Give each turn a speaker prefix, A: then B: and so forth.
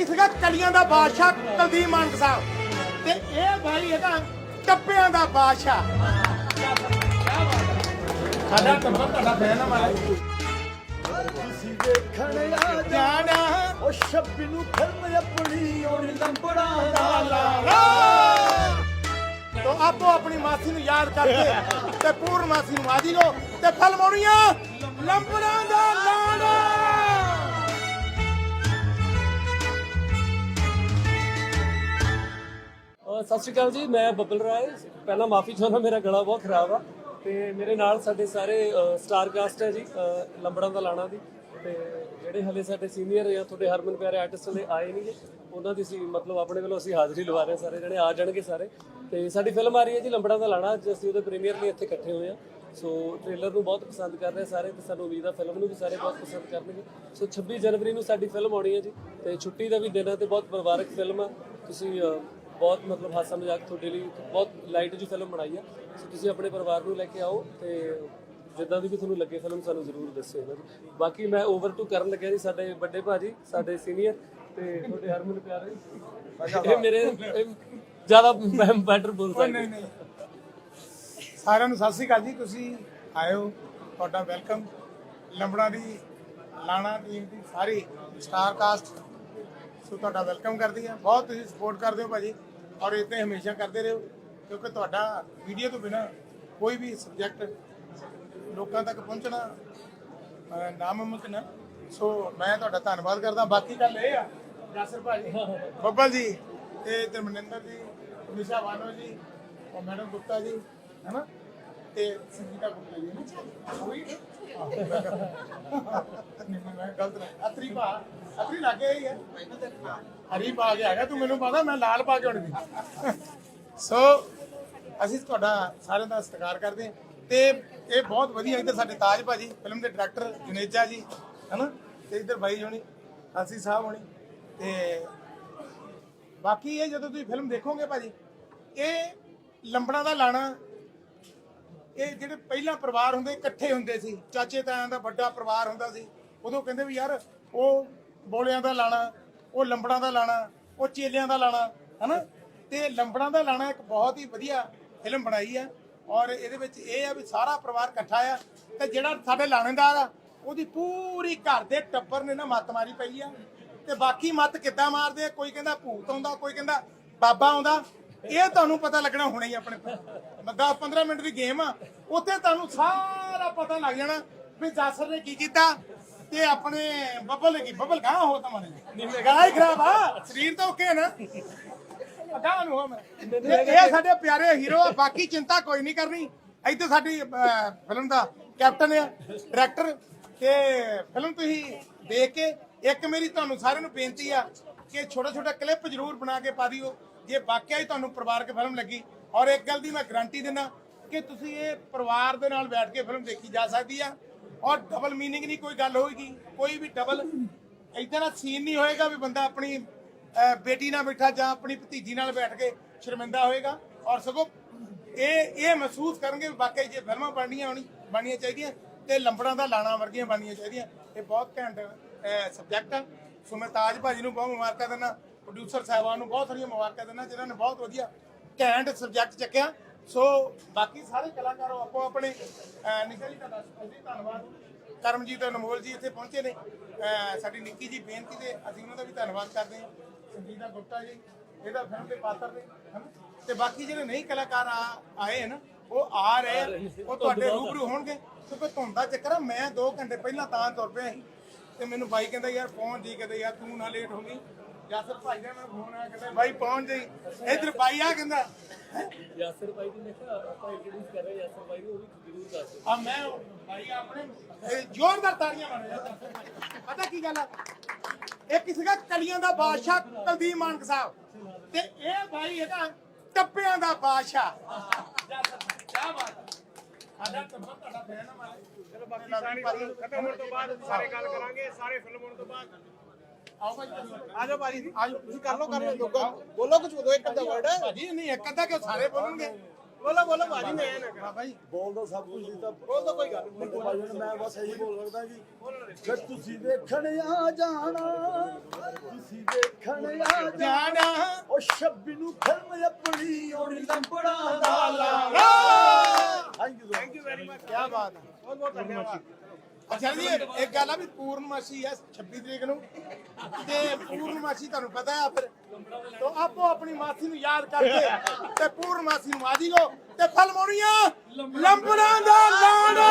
A: ਇੱਕ ਸੀਗਾ ਕਲੀਆਂ ਦਾ ਬਾਦਸ਼ਾਹ ਕੁਲਦੀਪ ਮਾਨਕ ਸਾਹਿਬ। ਤੇ ਇਹ ਭਾਈ ਹੈਗਾ ਟੱਪਿਆਂ ਦਾ ਬਾਦਸ਼ਾਹ। ਸਾਡਾ ਟੱਬਰ ਤੁਹਾਡਾ ਫੈਨ ਆ ਮਾਰਾ
B: ਤੁਸੀਂ ਵੇਖਣ ਆ
A: ਜਾਣਾ
B: ਉਹ ਸ਼ੱਬੀ ਨੂੰ ਫਿਲਮ ਆਪਣੀ ਔਰ ਲੰਬੜਾ ਦਾ
A: ਲਾਲਾ। ਤੋ ਆਪੋ ਆਪਣੀ ਮਾਸੀ ਨੂੰ ਯਾਦ ਕਰਕੇ ਤੇ ਪੂਰਨ ਮਾਸੀ ਨੂੰ ਆਦੀ ਲੋ ਤੇ ਫਿਲਮ ਆਉਣੀ ਆ ਲੰਬੜਾਂ ਦਾ ਲਾੜਾ
C: ਸਤਿ ਸ਼੍ਰੀ ਅਕਾਲ ਜੀ, ਮੈਂ ਬੱਬਲ ਰਾਏ। ਪਹਿਲਾਂ ਮਾਫੀ ਚਾਹੁੰਦਾ, ਮੇਰਾ ਗਲਾ ਬਹੁਤ ਖਰਾਬ ਆ। ਤੇ ਮੇਰੇ ਨਾਲ ਸਾਡੇ ਸਾਰੇ ਸਟਾਰ ਕਾਸਟ ਹੈ ਜੀ ਲੰਬੜਾਂ ਦਾ ਲਾਣਾ ਦੀ। ਤੇ ਜਿਹੜੇ ਹਲੇ ਸਾਡੇ ਸੀਨੀਅਰ ਜਾਂ ਤੁਹਾਡੇ ਹਰਮਨ ਪਿਆਰੇ ਆਰਟਿਸਟ ਹਲੇ ਆਏ ਨਹੀਂ ਉਹਨਾਂ ਦੀ ਸੀ ਮਤਲਬ ਆਪਣੇ ਵੱਲੋਂ ਅਸੀਂ ਹਾਜ਼ਰੀ ਲਵਾ ਰਹੇ ਹਾਂ, ਸਾਰੇ ਜਣੇ ਆ ਜਾਣਗੇ ਸਾਰੇ। ਤੇ ਸਾਡੀ ਫਿਲਮ ਆ ਰਹੀ ਹੈ ਜੀ, ਲੰਬੜਾਂ ਦਾ ਲਾਣਾ, ਅੱਜ ਅਸੀਂ ਉਹਦੇ ਪ੍ਰੀਮੀਅਰ ਲਈ ਇੱਥੇ ਇਕੱਠੇ ਹੋਏ ਆ ਸੋ ਟ੍ਰੇਲਰ ਨੂੰ ਬਹੁਤ ਪਸੰਦ ਕਰ ਰਹੇ ਸਾਰੇ ਤੇ ਸਾਨੂੰ ਉਮੀਦ ਆ ਫਿਲਮ ਨੂੰ ਵੀ ਸਾਰੇ ਬਹੁਤ ਪਸੰਦ ਕਰਨਗੇ। ਸੋ 26 ਜਨਵਰੀ ਨੂੰ ਸਾਡੀ ਫਿਲਮ ਆਉਣੀ ਹੈ ਜੀ। ਤੇ ਛੁੱਟੀ ਦਾ ਵੀ ਦਿਨ ਹੈ ਤੇ ਬਹੁਤ ਪਰਿਵਾਰਕ ਫਿਲਮ ਆ। ਤੁਸੀਂ ਬਹੁਤ ਮਤਲਬ ਹਾਸਾ ਮਜ਼ਾਕ ਤੁਹਾਡੇ ਲਈ ਬਹੁਤ ਲਾਈਟ ਜੀ ਫਿਲਮ ਬਣਾਈ ਆ। ਸੋ ਤੁਸੀਂ ਆਪਣੇ ਪਰਿਵਾਰ ਨੂੰ ਲੈ ਕੇ ਆਓ ਤੇ ਜਿੱਦਾਂ ਦੀ ਵੀ ਤੁਹਾਨੂੰ ਲੱਗੇ ਫਿਲਮ ਸਾਨੂੰ ਜ਼ਰੂਰ ਦੱਸਿਓ ਨਾ ਜੀ ਬਾਕੀ ਮੈਂ ਓਵਰ ਟੂ ਕਰਨ ਲੱਗਿਆ ਜੀ ਸਾਡੇ ਵੱਡੇ ਭਾਜੀ ਸਾਡੇ ਸੀਨੀਅਰ ਤੇ ਤੁਹਾਡੇ ਹਰਮਨ ਪਿਆਰੇ ਇਹ ਮੇਰੇ ਜ਼ਿਆਦਾ ਮੈਂ ਬੈਟਰ ਬੋਲ ਸਕਦਾ।
A: ਨਹੀਂ ਨਹੀਂ। ਸਾਰਿਆਂ ਨੂੰ ਸਤਿ ਸ੍ਰੀ ਅਕਾਲ ਜੀ ਤੁਸੀਂ ਆਇਓ ਤੁਹਾਡਾ ਵੈਲਕਮ ਲੰਬੜਾ ਦੀ ਲਾਣਾ ਟੀਮ ਦੀ ਸਾਰੀ ਸਟਾਰ ਕਾਸਟ ਸੋ ਤੁਹਾਡਾ ਵੈਲਕਮ ਕਰਦੀ ਆ ਬਹੁਤ ਤੁਸੀਂ ਸਪੋਰਟ ਕਰਦੇ ਹੋ ਭਾਜੀ ਔਰ ਇਦਾਂ ਹਮੇਸ਼ਾ ਕਰਦੇ ਰਹੋ, ਕਿਉਂਕਿ ਤੁਹਾਡਾ ਵੀਡੀਓ ਤੋਂ ਬਿਨਾ ਕੋਈ ਵੀ ਸਬਜੈਕਟ ਲੋਕਾਂ ਤੱਕ ਪਹੁੰਚਣਾ ਨਾਮੁਮਕਿਨ ਹੈ। ਸੋ ਮੈਂ ਤੁਹਾਡਾ ਧੰਨਵਾਦ ਕਰਦਾ। ਬਾਕੀ ਗੱਲ ਇਹ ਆ, ਜਾਸਰ ਭਾਜੀ, ਬੱਬਲ ਜੀ ਤੇ ਧਰਮਨਿੰਦਰ ਜੀ ਨਿਸ਼ਾ ਵਾਨੋ ਜੀ, ਔਰ ਮੈਡਮ ਗੁਪਤਾ ਜੀ ਹੈਨਾ ਤੇ ਸੰਗੀਤਾ ਗੁਪਤਾ ਜੀ ਕੋਈ? ਨਹੀਂ ਮੈਂ ਗਲਤ ਨਹੀਂ। ਅਤਰੀ ਭਾ, ਅਤਰੀ ਲੱਗੇ ਹੀ ਹੈ। ਹਰੀ ਪਾ ਕੇ ਹੈਗਾ ਤੂੰ ਮੈਨੂੰ ਪਤਾ ਮੈਂ ਲਾਲ ਪਾ ਕੇ ਆਉਣੀ ਸੋ। ਅਸੀਂ ਤੁਹਾਡਾ ਸਾਰਿਆਂ ਦਾ ਸਤਿਕਾਰ ਕਰਦੇ ਹਾਂ। ਤੇ ਇਹ ਬਹੁਤ ਵਧੀਆ, ਇੱਧਰ ਸਾਡੇ ਤਾਜ ਭਾਜੀ, ਫਿਲਮ ਦੇ ਡਾਇਰੈਕਟਰ ਜੁਨੇਜਾ ਜੀ, ਹਨਾ? ਤੇ ਇੱਧਰ ਬਾਈ ਹੋਣੀ ਅਸੀਂ ਸਾਹਿਬ ਹੋਣੀ, ਤੇ ਬਾਕੀ ਇਹ ਜਦੋਂ ਤੁਸੀਂ ਫਿਲਮ ਦੇਖੋਗੇ ਭਾਜੀ, ਇਹ ਲੰਬੜਾ ਦਾ ਲਾਣਾ ਇਹ ਜਿਹੜੇ ਪਹਿਲਾਂ ਪਰਿਵਾਰ ਹੁੰਦੇ, ਇਕੱਠੇ ਹੁੰਦੇ ਸੀ। ਚਾਚੇ ਤਾਇਆਂ ਦਾ ਵੱਡਾ ਪਰਿਵਾਰ ਹੁੰਦਾ ਸੀ। ਉਦੋਂ ਕਹਿੰਦੇ ਵੀ ਯਾਰ, ਉਹ ਬੋਲਿਆਂ ਦਾ ਲਾਣਾ, ਉਹ ਲੰਬੜਾਂ ਦਾ ਲਾਣਾ, ਉਹ ਚੇਲਿਆਂ ਦਾ ਲਾਣਾ, ਹਨਾ? ਤੇ ਲੰਬੜਾਂ ਦਾ ਲਾਣਾ ਇੱਕ ਬਹੁਤ ਹੀ ਵਧੀਆ ਫਿਲਮ ਬਣਾਈ ਆ। ਔਰ ਇਹਦੇ ਵਿੱਚ ਇਹ ਆ ਵੀ ਸਾਰਾ ਪਰਿਵਾਰ ਇਕੱਠਾ ਆ। ਤੇ ਜਿਹੜਾ ਸਾਡੇ ਲਾਣੇਦਾਰ ਆ, ਉਹਦੀ ਪੂਰੀ ਘਰ ਦੇ ਟੱਬਰ ਨੇ ਨਾ ਮੱਤ ਮਾਰੀ ਪਈ ਆ। ਤੇ ਬਾਕੀ ਮੱਤ ਕਿੱਦਾਂ ਮਾਰਦੇ ਆ? ਕੋਈ ਕਹਿੰਦਾ ਭੂਤ ਆਉਂਦਾ, ਕੋਈ ਕਹਿੰਦਾ ਬਾਬਾ ਆਉਂਦਾ। ਇਹ ਤੁਹਾਨੂੰ ਪਤਾ ਲੱਗਣਾ ਹੁਣੇ ਹੀ ਆਪਣੇ 10 15 ਮਿੰਟ ਦੀ ਗੇਮ ਆ ਉੱਥੇ ਤੁਹਾਨੂੰ ਸਾਰਾ ਪਤਾ ਲੱਗ ਜਾਣਾ ਵੀ ਜਾਸਰ ਨੇ ਕੀ ਕੀਤਾ ਤੇ ਆਪਣੇ ਬੱਬਲ ਨੇ ਕੀ ਬੱਬਲ ਗਾਂ ਹੋ ਤਾਂ ਮਾਰੇ। ਨਹੀਂ ਗਾਂ ਹੀ ਖਰਾਬ ਆ ਸਰੀਰ ਤਾਂ ਓਕੇ ਨਾ। ਅਗਾਂ ਨੂੰ ਹੋ ਮੈਂ। ਇਹ ਸਾਡੇ ਪਿਆਰੇ ਹੀਰੋ ਆ ਬਾਕੀ ਚਿੰਤਾ ਕੋਈ ਨਹੀਂ ਕਰਨੀ। ਇੱਥੇ ਸਾਡੀ ਫਿਲਮ ਦਾ ਕੈਪਟਨ ਆ ਡਾਇਰੈਕਟਰ। ਤੇ ਫਿਲਮ ਤੁਸੀਂ ਦੇਖ ਕੇ ਇੱਕ ਮੇਰੀ ਤੁਹਾਨੂੰ ਸਾਰਿਆਂ ਨੂੰ ਬੇਨਤੀ ਆ ਕਿ ਛੋਟਾ ਛੋਟਾ ਕਲਿੱਪ ਜ਼ਰੂਰ ਬਣਾ ਕੇ ਪਾ ਦਿਓ। ਜੇ ਵਾਕਿਆ ਹੀ ਤੁਹਾਨੂੰ ਪਰਿਵਾਰਕ ਫਿਲਮ ਲੱਗੀ, ਔਰ ਇੱਕ ਗੱਲ ਦੀ ਮੈਂ ਗਾਰੰਟੀ ਦਿੰਦਾ ਕਿ ਤੁਸੀਂ ਇਹ ਪਰਿਵਾਰ ਦੇ ਨਾਲ ਬੈਠ ਕੇ ਫਿਲਮ ਦੇਖੀ ਜਾ ਸਕਦੀ ਆ, ਔਰ ਡਬਲ ਮੀਨਿੰਗ ਨਹੀਂ ਕੋਈ ਗੱਲ ਹੋਏਗੀ, ਕੋਈ ਵੀ ਡਬਲ ਇਦਾਂ ਦਾ ਸੀਨ ਨਹੀਂ ਹੋਏਗਾ ਵੀ ਬੰਦਾ ਆਪਣੀ ਬੇਟੀ ਨਾਲ ਬੈਠਾ ਜਾਂ ਆਪਣੀ ਭਤੀਜੀ ਨਾਲ ਬੈਠ ਕੇ ਸ਼ਰਮਿੰਦਾ ਹੋਏਗਾ, ਔਰ ਸਗੋਂ ਇਹ ਇਹ ਮਹਿਸੂਸ ਕਰਨਗੇ ਵੀ ਵਾਕਈ ਜੇ ਫਿਲਮਾਂ ਬਣਨੀਆਂ ਹੋਣੀ, ਬਣਨੀਆਂ ਚਾਹੀਦੀਆਂ, ਤੇ ਲੰਬੜਾਂ ਦਾ ਲਾਣਾ ਵਰਗੀਆਂ ਬਣਨੀਆਂ ਚਾਹੀਦੀਆਂ। ਇਹ ਬਹੁਤ ਘੈਂਟ ਸਬਜੈਕਟ ਆ। ਸੋ ਮੈਂ ਤਾਜ ਭਾਜੀ ਨੂੰ ਬਹੁਤ ਮੁਬਾਰਕਾਂ ਦਿੰਦਾ ਪ੍ਰੋਡਿਊਸਰ ਸਾਹਿਬਾਨ ਨੂੰ ਬਹੁਤ ਸਾਰੀਆਂ ਮੁਬਾਰਕਾਂ ਦਿੰਦਾ, ਜਿਨ੍ਹਾਂ ਨੇ ਬਹੁਤ ਵਧੀਆ ਘੈਂਟ ਸਬਜੈਕਟ ਚੱਕਿਆ। ਸੋ ਬਾਕੀ ਸਾਰੇ ਕਲਾਕਾਰ ਆਪੋ ਆਪਣੇ ਨਿਸ਼ਾ ਜੀ ਤੁਹਾਡਾ ਅਸੀਂ ਧੰਨਵਾਦ। ਕਰਮਜੀਤ ਅਨਮੋਲ ਜੀ ਇੱਥੇ ਪਹੁੰਚੇ ਨੇ। ਸਾਡੀ ਨਿੱਕੀ ਜੀ ਬੇਨਤੀ ਤੇ ਅਸੀਂ ਉਹਨਾਂ ਦਾ ਵੀ ਧੰਨਵਾਦ ਕਰਦੇ ਹਾਂ। ਸੰਗੀਤਾ ਗੁਪਤਾ ਜੀ, ਇਹਦਾ ਫਿਲਮ ਦੇ ਪਾਤਰ ਨੇ ਤੇ ਬਾਕੀ ਜਿਹੜੇ ਨਹੀਂ ਕਲਾਕਾਰ ਆਏ ਹਨ, ਉਹ ਆ ਰਹੇ ਆ। ਉਹ ਤੁਹਾਡੇ ਰੂਬਰੂ ਹੋਣਗੇ। ਕਿਉਂਕਿ ਧੁੰਦ ਚੱਕਰ ਆ, ਮੈਂ 2 ਘੰਟੇ ਪਹਿਲਾਂ ਤਾਂ ਤੁਰ ਪਿਆ ਸੀ। ਤੇ ਮੈਨੂੰ ਬਾਈ ਕਹਿੰਦਾ, ਯਾਰ ਪਹੁੰਚ ਜੀ ਕਹਿੰਦਾ, ਯਾਰ, ਤੂੰ ਨਾ ਲੇਟ ਹੋ ਗਈ। ਯਾਸਰ ਭਾਈ ਦਾ ਮੈਨੂੰ ਫੋਨ ਆਇਆ ਕਹਿੰਦਾ ਬਾਈ ਪਹੁੰਚ ਜਾਈ। ਇਧਰ ਬਾਈ ਆ ਕਹਿੰਦਾ।
C: ਯਾਸਰ ਭਾਈ ਦੀ ਮੈਂ ਕਿਹਾ ਆਪਾਂ ਇੰਟਰੋਡਿਊਸ ਕਰ ਰਹੇ ਯਾਸਰ ਭਾਈ ਨੂੰ ਉਹ ਵੀ ਜ਼ਰੂਰ ਦੱਸ
A: ਆ ਮੈਂ ਭਾਈ ਆਪਣੇ ਇਹ ਜ਼ੋਰਦਾਰ ਤਾੜੀਆਂ ਮਾਰੋ। ਪਤਾ ਕੀ ਗੱਲ ਆ? ਇੱਕ ਸੀਗਾ ਕਲੀਆਂ ਦਾ ਬਾਦਸ਼ਾਹ ਕੁਲਦੀਪ ਮਾਨਕ ਸਾਹਿਬ। ਤੇ ਇਹ ਭਾਈ ਹੈਗਾ ਟੱਪਿਆਂ ਦਾ ਬਾਦਸ਼ਾਹ। ਕੀ ਬਾਤ ਹੈ ਸਾਡਾ ਟੱਬਰ ਤੁਹਾਡਾ ਫੈਨ ਆ ਮਾਰੇ ਚਲੋ ਬਾਕੀ ਸਾਰੀ ਖਤਮ ਹੋਣ ਤੋਂ ਬਾਅਦ ਸਾਰੇ ਗੱਲ ਕਰਾਂਗੇ ਸਾਰੇ ਫਿਲਮ ਹੋਣ ਤੋਂ ਬਾਅਦ। ਆਓ ਭਾਈ ਆ ਜਾਓ ਭਾਜੀ ਆ ਜਾਓ ਤੁਸੀਂ ਕਰ ਲਓ ਕਰ ਲਓ ਲੋਕਾਂ ਬੋਲੋ ਕੁਝ ਬੋਲੋ ਇੱਕ ਅੱਧਾ ਵਰਡ ਭਾਜੀ ਨਹੀਂ ਇੱਕ ਅੱਧਾ ਕਿ ਸਾਰੇ ਬੋਲਣਗੇ? ਬੋਲੋ ਬੋਲੋ ਭਾਜੀ ਮੈਂ ਨਾ ਕਰਾਂ। ਭਾਈ
B: ਬੋਲ ਦੋ ਸਭ ਕੁਝ ਦਿੱਤਾ।
A: ਬੋਲ ਦੋ ਕੋਈ ਗੱਲ
B: ਨਹੀਂ ਭਾਈ ਹੁਣ ਮੈਂ ਬਸ ਇਹੀ ਬੋਲ ਸਕਦਾ ਜੀ। ਕਿ ਤੁਸੀਂ ਵੇਖਣ ਆ ਜਾਣਾ ਤੁਸੀਂ ਵੇਖਣ ਆ ਜਾਣਾ।
A: ਜਾਣਾ
B: ਉਹ ਸ਼ੱਬੀ ਨੂੰ ਫਿਲਮ ਆਪਣੀ ਔਰ Lambran da
A: Laana.
B: Thank you
A: thank you very much ਕੀ ਬਾਤ ਹੈ। ਬਹੁਤ ਬਹੁਤ ਧੰਨਵਾਦ। ਅੱਛਾ ਜੀ, ਇੱਕ ਗੱਲ ਆ ਵੀ ਪੂਰਨਮਾਸ਼ੀ ਹੈ 26 ਤਰੀਕ ਨੂੰ ਤੇ ਪੂਰਨਮਾਸ਼ੀ ਤੁਹਾਨੂੰ ਪਤਾ ਹੈ ਫਿਰ। ਤੋਂ ਆਪੋ ਆਪਣੀ ਮਾਸੀ ਨੂੰ ਯਾਦ ਕਰਕੇ ਤੇ ਪੂਰਨਮਾਸ਼ੀ ਨੂੰ ਆਜੀ ਕੋ ਤੇ ਫਲ ਮੋਣੀਆਂ ਲੰਬੜਾਂ ਦਾ ਲਾਣਾ